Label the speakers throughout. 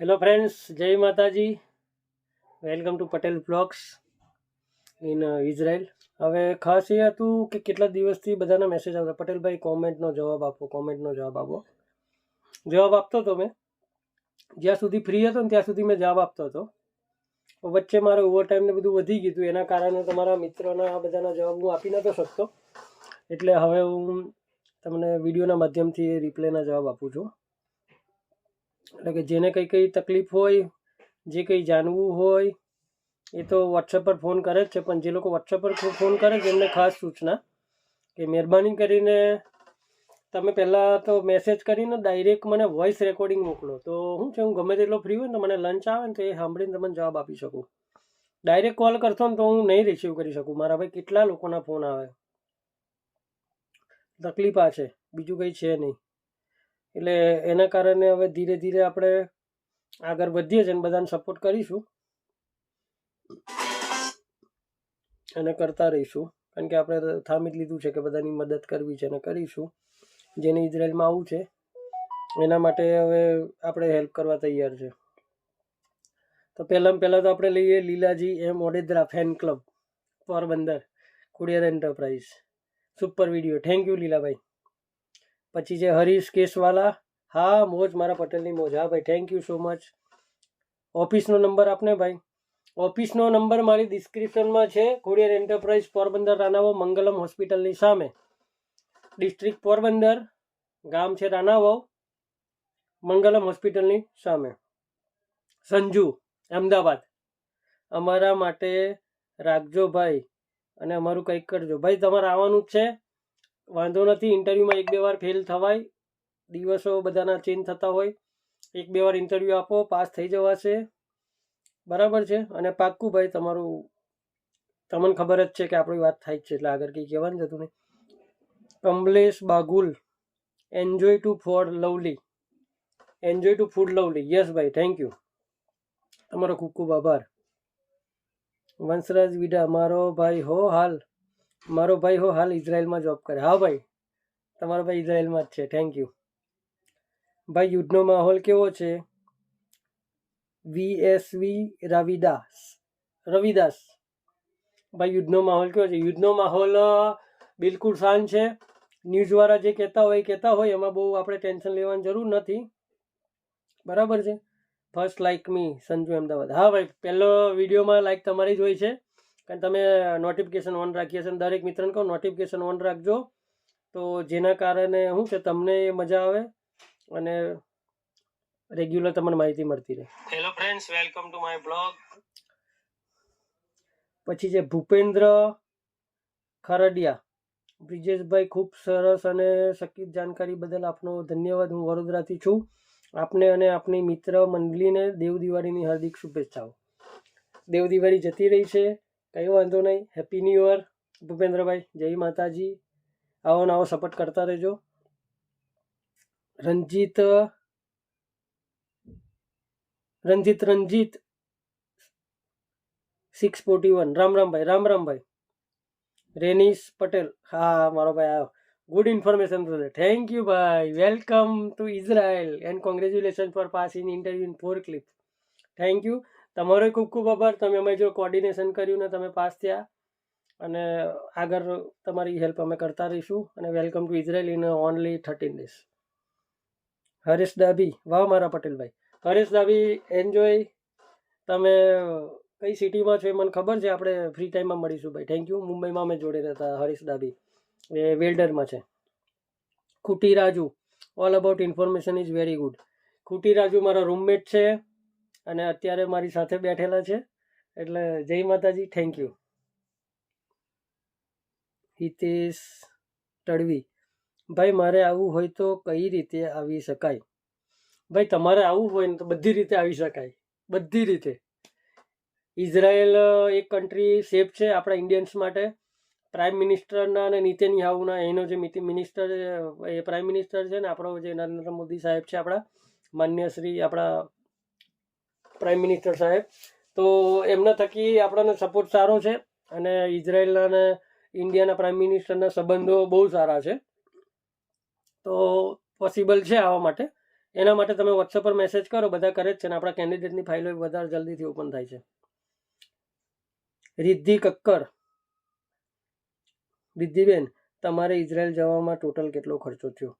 Speaker 1: Hello friends જય Mataji welcome to Patel blogs in Israel હવે ખાસ એ હતું કે કેટલા દિવસથી બધાના મેસેજ આવતા. પટેલભાઈ કોમેન્ટનો જવાબ આપો કોમેન્ટનો જવાબ આપો. જવાબ આપતો હતો મેં. જ્યાં સુધી ફ્રી હતો ને ત્યાં સુધી મેં જવાબ આપતો હતો. વચ્ચે મારે ઓવરટાઈમને બધું વધી ગયું એના કારણે તમારા મિત્રોના આ બધાના જવાબ હું આપી નહોતો શકતો. એટલે હવે હું તમને વિડીયોના માધ્યમથી રિપ્લેના જવાબ આપું છું. એટલે કે જેને કંઈ કંઈ તકલીફ હોય, જે કંઈ જાણવું હોય, એ તો વોટ્સએપ પર ફોન કરે જ છે. પણ જે લોકો વોટ્સએપ પર ફોન કરે છે, એમને ખાસ સૂચના કે મહેરબાની કરીને તમે પહેલાં તો મેસેજ કરીને ડાયરેક્ટ મને વોઇસ રેકોર્ડિંગ મોકલો. તો શું છે, હું ગમે તેટલો ફ્રી હોય ને મને લંચ આવે ને તો એ સાંભળીને તમને જવાબ આપી શકું. ડાયરેક્ટ કોલ કરશો ને તો હું નહીં રિસીવ કરી શકું. મારા ભાઈ કેટલા લોકોના ફોન આવે. તકલીફ આ છે. બીજું કંઈ છે નહીં. એટલે એના કારણે હવે ધીરે ધીરે આપણે આગળ વધીએ છીએ અને બધાને સપોર્ટ કરીશું. અને કરતા રહીશું. કારણ કે આપણે થામી જ લીધું છે કે બધાની મદદ કરવી છે અને કરીશું. જેને ઇઝરાયલમાં આવું છે, એના માટે હવે આપણે હેલ્પ કરવા તૈયાર છે. તો પહેલાં પહેલાં તો આપણે લઈએ Lilaji M Odedara fan club Porbandar Khodiyar enterprise super video thank you Lilabhai. પછી છે હરીશ કેશવાલા હા, મોજ, મારા પટેલની મોજ. હા, ભાઈ થેન્ક યુ સો મચ ઓફિસનો નંબર આપને, ભાઈ? ઓફિસનો નંબર મારી ડિસ્ક્રિપ્શનમાં છે કોરિયર એન્ટરપ્રાઇઝ પોરબંદર રાનાવો, મંગલમ હોસ્પિટલની સામે. ડિસ્ટ્રિક્ટ પોરબંદર, ગામ છે રાનાવો, મંગલમ હોસ્પિટલની સામે. સંજુ, અમદાવાદ. અમારા માટે રાખજો, ભાઈ, અને અમારું કંઈક કરજો. ભાઈ, તમારે આવવાનું જ છે? વાંધો નથી, ઇન્ટરવ્યૂમાં એક બે વાર ફેલ થવાય, દિવસો બધાના ચેન્જ થતા હોય, એક બે વાર ઇન્ટરવ્યૂ આપો, પાસ થઈ જવાશે. બરાબર છે? અને પાક્કું ભાઈ, તમારું, તમને ખબર જ છે કે આપણી વાત થાય જ છે, એટલે આગળ કંઈ કહેવાનું જતું નહીં. Kamlesh Bagul enjoy to four lovely enjoy to food lovely yes ભાઈ થેન્ક યુ તમારો ખૂબ ખૂબ આભાર. વંશરાજ વિડા, મારો ભાઈ, હો હાલ. મારો ભાઈ હો હાલ ઇઝરાયલમાં જોબ કરે. હા ભાઈ, તમારો ભાઈ ઇઝરાયલમાં જ છે. થેન્ક યુ ભાઈ, યુદ્ધનો માહોલ કેવો છે? વીએસવી રવિદાસ. રવિદાસ. ભાઈ, યુદ્ધનો માહોલ કેવો છે? યુદ્ધનો માહોલ બિલકુલ શાંત છે. ન્યૂઝવાળા જે કહેતા હોય કહેતા હોય, એમાં બહુ આપણે ટેન્શન લેવાની જરૂર નથી. બરાબર છે? First like me Sanju Ahmedabad. હા ભાઈ, પહેલો વિડીયોમાં લાઇક તમારી જ હોય છે. કારણ તમે નોટિફિકેશન ઓન રાખીએ છે અને દરેક મિત્રને કહો નોટિફિકેશન ઓન રાખજો. તો જેના કારણે શું છે તમને મજા આવે અને રેગ્યુલર તમને માહિતી મળતી રહે. Hello friends welcome to my blog પછી છે ભૂપેન્દ્ર ખરડિયા. બ્રિજેશભાઈ ખૂબ સરસ અને સકીત જાણકારી બદલ આપનો ધન્યવાદ. હું વડોદરાથી છું. આપને અને આપની મિત્ર મંડળીને દેવ દિવાળીની હાર્દિક શુભેચ્છાઓ. દેવ દિવાળી જતી રહી છે. કંઈ વાંધો નહીં. Happy new year Bhupendrabhai. જય માતાજી. આવો ને આવો સપોર્ટ કરતા રહેજો. Ranjit Ranjit Ranjit. Six forty one Ram Ram ભાઈ, રામ રામ ભાઈ. રેનીશ પટેલ. હા, મારો ભાઈ આવ્યો. Good information today thank you ભાઈ. Welcome to Israel and congratulation for pass in interview in four clip thank you તમારો ખૂબ ખૂબ આભાર. તમે અમે જો કોર્ડિનેશન કર્યું ને તમે પાસ થયા અને આગળ તમારી હેલ્પ અમે કરતા રહીશું અને welcome to Israel in only thirteen days Haresh Dabhi, વાહ મારા પટેલભાઈ. હરેશ ડાભી એન્જોય તમે કઈ સિટીમાં છો એ મને ખબર છે, આપણે ફ્રી ટાઈમમાં મળીશું ભાઈ. થેન્ક યુ મુંબઈમાં અમે જોડે રહેતા હરીશ ડાભી. એ વેલ્ડરમાં છે. Khuti Raju all about information is very good Khuti Raju મારા રૂમમેટ છે. અને અત્યારે મારી સાથે બેઠેલા છે. એટલે જય માતાજી થેન્ક યુ હિતેશ તડવી, ભાઈ, મારે આવવું હોય તો કઈ રીતે આવી શકાય? ભાઈ, તમારે આવવું હોય ને તો બધી રીતે આવી શકાય. બધી રીતે. ઇઝરાયલ એક કન્ટ્રી સેફ છે આપણા ઇન્ડિયન્સ માટે. પ્રાઇમ મિનિસ્ટરના અને નીતિની હાઉના એનો જે મિનિસ્ટર એ પ્રાઇમ મિનિસ્ટર છે ને, આપણો જે નરેન્દ્ર મોદી સાહેબ છે આપણા, માન્ય શ્રી આપણા પ્રાઇમ મિનિસ્ટર સાહેબ. તો એમના થકી આપણને સપોર્ટ સારો છે અને ઇઝરાયલના અને ઇન્ડિયાના પ્રાઇમ મિનિસ્ટરના સંબંધો બહુ સારા છે. તો પોસિબલ છે આવવા માટે. એના માટે તમે વોટ્સઅપ પર મેસેજ કરો, બધા કરે જ છે અને આપણા કેન્ડિડેટની ફાઇલો વધારે જલ્દીથી ઓપન થાય છે. રિદ્ધિ કક્કર. રિદ્ધિબેન, તમારે ઇઝરાયલ જવામાં ટોટલ કેટલો ખર્ચો થયો?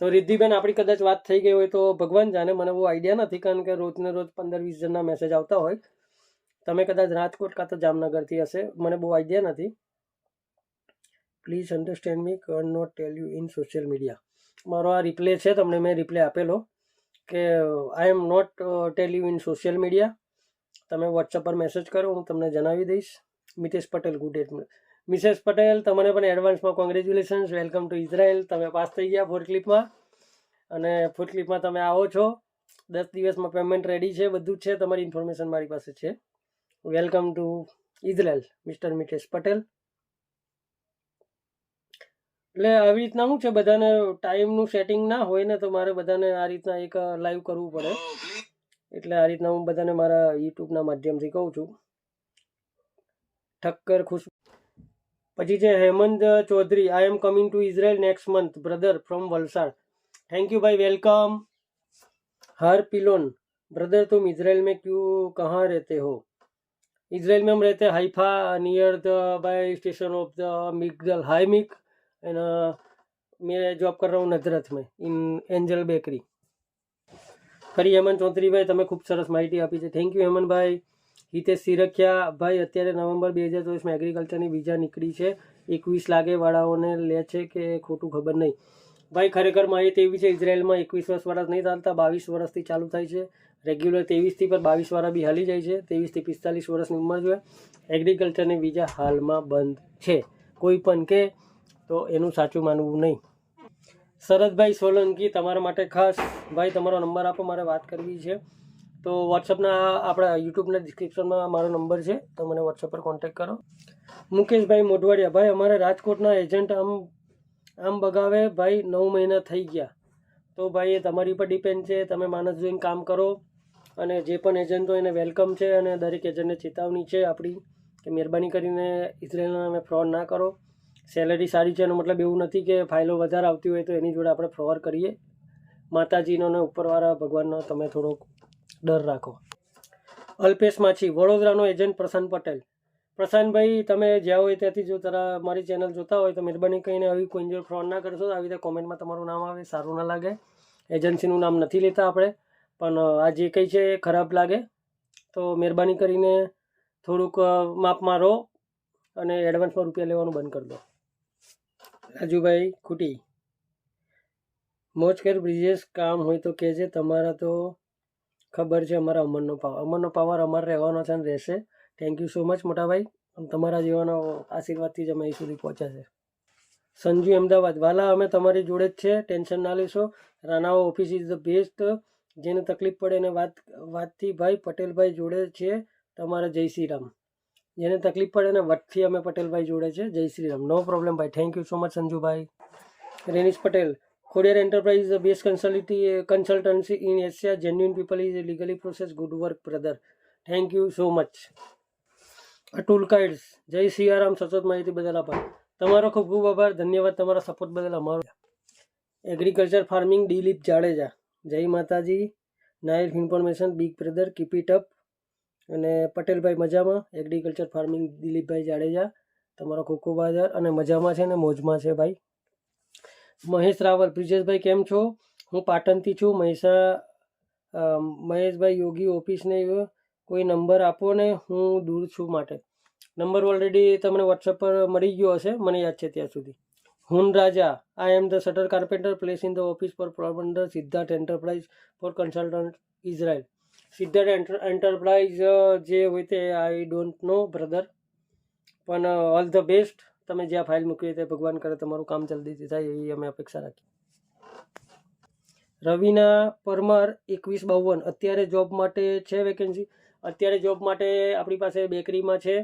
Speaker 1: તો રિદ્ધિબેન, આપણી કદાચ વાત થઈ ગઈ હોય તો ભગવાન જાણે મને બહુ આઈડિયા નથી, કારણ કે રોજને રોજ પંદર વીસ જણના મેસેજ આવતા હોય. તમે કદાચ રાજકોટ કાં તો જામનગરથી હશે, મને બહુ આઈડિયા નથી. Please understand me can not tell you in social media મારો આ રિપ્લે છે, તમને મેં રિપ્લે આપેલો, કે I am not tell you in social media તમે વોટ્સઅપ પર મેસેજ કરો, હું તમને જણાવી દઈશ. Mitesh Patel good at Mrs Patel, તમને પણ એડવાન્સમાં કોંગ્રેચ્યુલેશન્સ વેલકમ ટુ ઇઝરાયલ તમે પાસ થઈ ગયા ફોર ક્લિપમાં અને ફોર ક્લિપમાં તમે આવો છો. દસ દિવસમાં પેમેન્ટ રેડી છે, બધું જ છે. તમારી ઇન્ફોર્મેશન મારી પાસે છે. Welcome to Israel Mr Mitesh Patel. એટલે આવી રીતના શું છે? બધાને ટાઈમનું સેટિંગ ના હોય ને તો મારે બધાને આ રીતના એક લાઈવ કરવું પડે. એટલે આ રીતના હું બધાને મારા યુટ્યુબના માધ્યમથી કહું છું. ઠક્કર ખુશ પછી છે Hemant Chaudhary I am coming to Israel next month brother from Valsad thank you भाई वेलकम हर पिलोन ब्रदर तुम इसराइल में क्यों कहाँ रहते हो इसराइल में हम रहते हैं Haifa near the bay station of the Migdal HaEmek and मैं जॉब कर रहा हूँ नजरत में इन एंजल बेकरी ફરી હેમંત ચૌધરીભાઈ તમે ખૂબ સરસ માહિતી આપી છે થેન્ક યુ હેમંતભાઈ હિતેશ સિરખિયા ભાઈ અત્યારે નવેમ્બર બે હજાર ચોવીસમાં એગ્રીકલ્ચરની બીજા નીકળી છે. એકવીસ લાગે વાળાઓને લે છે કે ખોટું ખબર નહીં. ભાઈ, ખરેખર માહિતી એવી છે, ઇઝરાયલમાં એકવીસ વર્ષ વાળા નહીં ચાલતા, બાવીસ વર્ષથી ચાલુ થાય છે. રેગ્યુલર ત્રેવીસથી પર બાવીસ વાળા બી હાલી જાય છે. ત્રેવીસથી પિસ્તાલીસ વર્ષની ઉંમર જોઈએ એગ્રીકલ્ચરની વિઝા હાલમાં બંધ છે. કોઈ પણ કે, તો એનું સાચું માનવું નહીં. શરદભાઈ સોલંકી, તમારા માટે ખાસ. ભાઈ, તમારો નંબર આપો, મારે વાત કરવી છે. તો વોટ્સઅપના આપણા યુટ્યુબના ડિસ્ક્રિપ્શનમાં મારો નંબર છે, તો મને વોટ્સઅપ પર કોન્ટેક્ટ કરો. મુકેશભાઈ મોઢવાડિયા, ભાઈ, અમારે રાજકોટના એજન્ટ આમ આમ બગાવે, ભાઈ, નવ મહિના થઈ ગયા. તો ભાઈ, એ તમારી પર ડિપેન્ડ છે, તમે માણસ જોઈને કામ કરો. અને જે પણ એજન્ટ હોય એને વેલકમ છે, અને દરેક એજન્ટને ચેતવણી છે આપણી, કે મહેરબાની કરીને ઇઝરાયલના અમે ફ્રોડ ના કરો. સેલેરી સારી છે, એનો મતલબ એવું નથી કે ફાઇલો વધારે આવતી હોય તો એની જોડે આપણે ફ્રોડ કરીએ. માતાજીનો અને ઉપરવાળા ભગવાનનો તમે થોડોક ડર રાખો. અલ્પેશ માછી વડોદરાનો એજન્ટ પ્રશાંત પટેલ. પ્રશાંતભાઈ, તમે જ્યાં હોય ત્યાંથી જો તારા મારી ચેનલ જોતા હોય તો મહેરબાની કરીને આવી કોઈ જોડે ફ્રોડ ના કરશો. આવી રીતે કોમેન્ટમાં તમારું નામ આવે, સારું ના લાગે. એજન્સીનું નામ નથી લેતા આપણે, પણ આ જે કંઈ છે એ ખરાબ લાગે. તો મહેરબાની કરીને થોડુંક માપમાં રહો અને એડવાન્સમાં રૂપિયા લેવાનું બંધ કરી દો. રાજુભાઈ ખૂટી. મોજ કર બ્રિજેશ કામ હોય તો કહેજે, તમારા તો ખબર છે અમારા અમરનો પાવર અમરનો પાવર અમારે રહેવાનો છે અને રહેશે. થેન્ક યુ સો મચ મોટાભાઈ. તમારા જેવાનો આશીર્વાદથી જ અમે અહીં સુધી પહોંચ્યા સંજુ અમદાવાદ. વાલા, અમે તમારી જોડે જ છે. ટેન્શન ના લેશો. રાનાઓ ઓફિસ ઇઝ ધ બેસ્ટ જેને તકલીફ પડે એને વાત, વાતથી ભાઈ પટેલભાઈ જોડે છે તમારા જય શ્રી રામ. જેને તકલીફ પડે એને વટથી અમે પટેલભાઈ જોડે છે. જય શ્રી રામ. નો પ્રોબ્લેમ ભાઈ. Thank you so much Sanjubhai. Renish Patel Khodiyar enterprise is the best consult consultancy in Asia genuine people is legally process good work brother thank you so much Atul કાઇડ્સ જય સિયારામ સચોટ માહિતી બદલ આભાર. તમારો ખૂબ ખૂબ આભાર, ધન્યવાદ તમારા સપોર્ટ બદલ અમારો. Agriculture farming Dilip Jadeja. જય Mataji. Nice information big brother keep it up અને પટેલભાઈ મજામાં એગ્રીકલ્ચર ફાર્મિંગ દિલીપભાઈ જાડેજા. તમારો ખૂબ ખૂબ આભાર અને મજામાં છે ને મોજમાં છે ભાઈ. મહેશ રાવલ. બ્રિજેશભાઈ, કેમ છો? હું પાટણથી છું. મહેસા મહેશભાઈ યોગી ઓફિસને કોઈ નંબર આપો ને હું દૂર છું માટે. નંબર ઓલરેડી તમને વોટ્સઅપ પર મળી ગયો હશે. મને યાદ છે ત્યાં સુધી. હુન Raja. I am the shutter carpenter place in the office for Porbandar Siddharth enterprise for consultant Israel Siddharth enter enterprise જે હોય તે આઈ ડોન્ટ નો બ્રધર પણ ઓલ ધ બેસ્ટ તમે જ્યાં ફાઇલ મૂકી તે ભગવાન કરે તમારું કામ જલ્દીથી થાય એવી અમે અપેક્ષા રાખીએ રવિના પરમાર એકવીસ બાવન. અત્યારે જોબ માટે છે વેકેન્સી અત્યારે જોબ માટે આપણી પાસે બેકરીમાં છે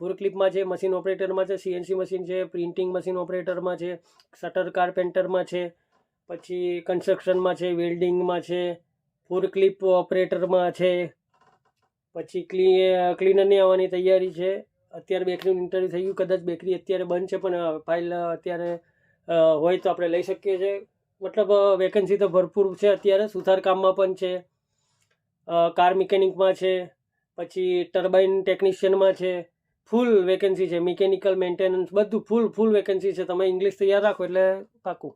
Speaker 1: ફોરક્લિપમાં છે મશીન ઓપરેટરમાં છે સીએનસી મશીન છે પ્રિન્ટિંગ મશીન ઓપરેટરમાં છે શટર કાર્પેન્ટરમાં છે, પછી કન્સ્ટ્રક્શનમાં છે વેલ્ડિંગમાં છે ફોરક્લિપ ઓપરેટરમાં છે, પછી ક્લી ક્લીનરની આવવાની તૈયારી છે. અત્યારે બેકરીનું ઇન્ટરવ્યૂ થઈ ગયું. કદાચ બેકરી અત્યારે બંધ છે, પણ ફાઇલ અત્યારે હોય તો આપણે લઈ શકીએ છીએ. મતલબ વેકેન્સી તો ભરપૂર છે અત્યારે. સુથારકામમાં પણ છે. કાર મિકેનિકમાં છે. પછી ટર્બાઇન ટેકનિશિયનમાં છે. ફૂલ વેકેન્સી છે. મિકેનિકલ મેન્ટેનન્સ બધું ફૂલ ફૂલ વેકેન્સી છે. તમે ઇંગ્લિશ તૈયાર રાખો એટલે પાકું.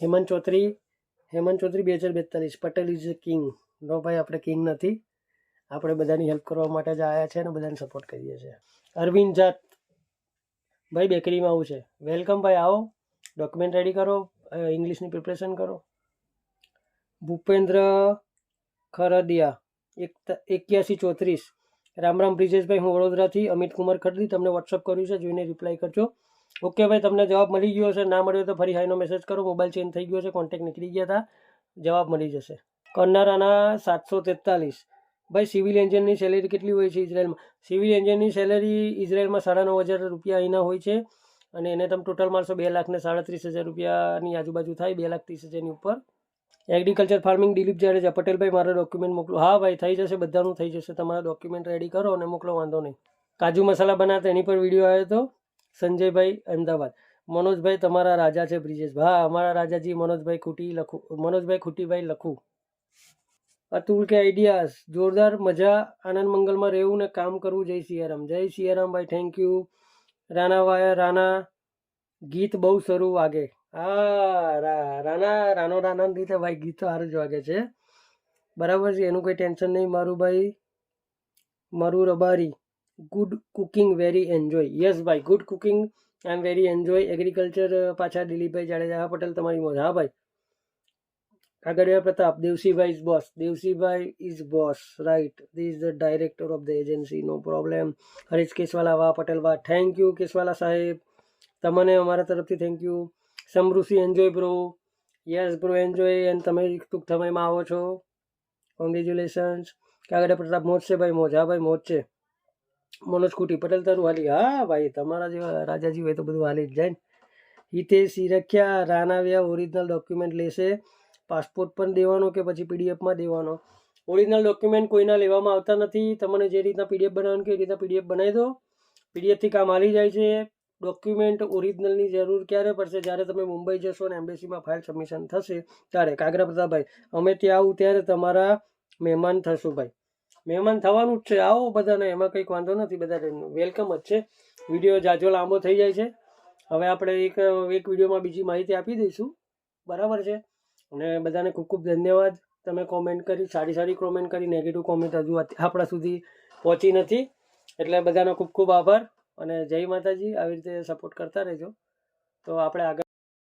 Speaker 1: હેમંત ચૌધરી હેમંત ચૌધરી બે હજાર બેતાલીસ. પટેલ ઇઝ કિંગ નો ભાઈ, આપણે કિંગ નથી. આપણે બધાની હેલ્પ કરવા માટે જ આવ્યા છે અને બધાને સપોર્ટ કરીએ છીએ. અરવિંદ જાત. ભાઈ બેકરીમાં આવું છે. વેલકમ ભાઈ, આવો. ડોક્યુમેન્ટ રેડી કરો. ઇંગ્લિશની પ્રિપરેશન કરો. ભૂપેન્દ્ર ખરડિયા એક્યાસી ચોત્રીસ. રામ રામ બ્રિજેશભાઈ, હું વડોદરાથી અમિત કુમાર ખડદી તમને વોટ્સઅપ કર્યું છે, જોઈને રિપ્લાય કરજો. ઓકે ભાઈ, તમને જવાબ મળી ગયો છે ના મળ્યો તો ફરી હાઈનો મેસેજ કરો મોબાઈલ ચેન્જ થઈ ગયો છે કોન્ટેક્ટ નીકળી ગયા હતા જવાબ મળી જશે. કરનારાના સાતસો તેતાલીસ. ભાઈ સિવિલ એન્જિનની સેલેરી કેટલી હોય છે ઇઝરાયલમાં? સિવિલ એન્જિનની સેલેરી ઇઝરાયલમાં સાડા નવ હજાર રૂપિયા અહીંના હોય છે અને એને તમે ટોટલ મારશો બે લાખને સાડત્રીસ હજાર રૂપિયાની આજુબાજુ થાય, બે લાખ ત્રીસ હજારની ઉપર. એગ્રીકલ્ચર ફાર્મિંગ દિલીપ જાડેજા પટેલભાઈ મારા ડોક્યુમેન્ટ મોકલો. હા ભાઈ, થઈ જશે, બધાનું થઈ જશે. તમારા ડોક્યુમેન્ટ રેડી કરો અને મોકલો, વાંધો નહીં. કાજુ મસાલા બનાવતા એની પર વીડિયો આવ્યો હતો. સંજયભાઈ, અમદાવાદ. મનોજભાઈ, તમારા રાજા છે બ્રિજેશ હા, અમારા રાજાજી મનોજભાઈ ખૂટી લખું, મનોજભાઈ ખૂટીભાઈ લખું. અતુલ કે આઈડિયાઝ જોરદાર મજા, આનંદ મંગલમાં રહેવું ને કામ કરવું. જય સિયારામ. જય સિયારામ ભાઈ થેન્ક યુ રાના વાયા, રાના, ગીત બહુ સરું વાગે. હા રાના, રાનો રાના રીતે ભાઈ ગીત તો સારું જ વાગે છે. બરાબર છે, એનું કોઈ ટેન્શન નહીં. મારું ભાઈ, મારું Rabari. Good cooking very enjoy yes ભાઈ good cooking I am very enjoy agriculture પાછા દિલીપભાઈ જાડેજા. હા પટેલ, તમારી મોજ. હા ભાઈ. આગળ Pratap Devsibhai is boss Devsibhai is boss right this is the director of the agency no problem Harish Keswala વાહ પટેલ વાહ થેન્ક યુ કેસવાલા સાહેબ તમને અમારા તરફથી thank you Samrushi enjoy bro yes bro enjoy અને તમે ટૂંક સમયમાં આવો છો કોંગ્રેચ્યુલેશન્સ કાગડા પ્રતાપ મોજ છે ભાઈ મોજ હા ભાઈ મોજ છે મનોજ કુટી પટેલ તારું હાલી હા ભાઈ તમારા જેવા રાજાજી હોય તો બધું હાલી જ જાય ને હિતેશ સિરખ્યા રાનાવ્યા ઓરિજિનલ ડોક્યુમેન્ટ લેશે પાસપોર્ટ પણ દેવાનો કે પછી પીડીએફમાં દેવાનો? ઓરિજિનલ ડોક્યુમેન્ટ કોઈના લેવામાં આવતા નથી. તમને જે રીતના પીડીએફ બનાવવાનું કે એ રીતના પીડીએફ બનાવી દો. પીડીએફથી કામ હાલી જાય છે. ડોક્યુમેન્ટ ઓરિજિનલની જરૂર ક્યારે પડશે? જ્યારે તમે મુંબઈ જશો અને એમ્બેસીમાં ફાઇલ સબમિશન થશે, ત્યારે. કાગરા પ્રતાપભાઈ, અમે ત્યાં આવું ત્યારે તમારા મહેમાન થશું ભાઈ. મહેમાન થવાનું જ છે. આવો બધાને. એમાં કંઈક વાંધો નથી. બધા વેલકમ જ છે. વીડિયો જાજો લાંબો થઈ જાય છે. હવે આપણે એક એક વિડીયોમાં બીજી માહિતી આપી દઈશું. બરાબર છે? અને બધાને ખૂબ ખૂબ ધન્યવાદ. તમે કોમેન્ટ કરી, સારી સારી કોમેન્ટ કરી નેગેટિવ કોમેન્ટ હજુ આપણા સુધી પહોંચી નથી. એટલે બધાનો ખૂબ ખૂબ આભાર અને જય માતાજી. આવી રીતે સપોર્ટ કરતા રહેજો. તો આપણે આગળ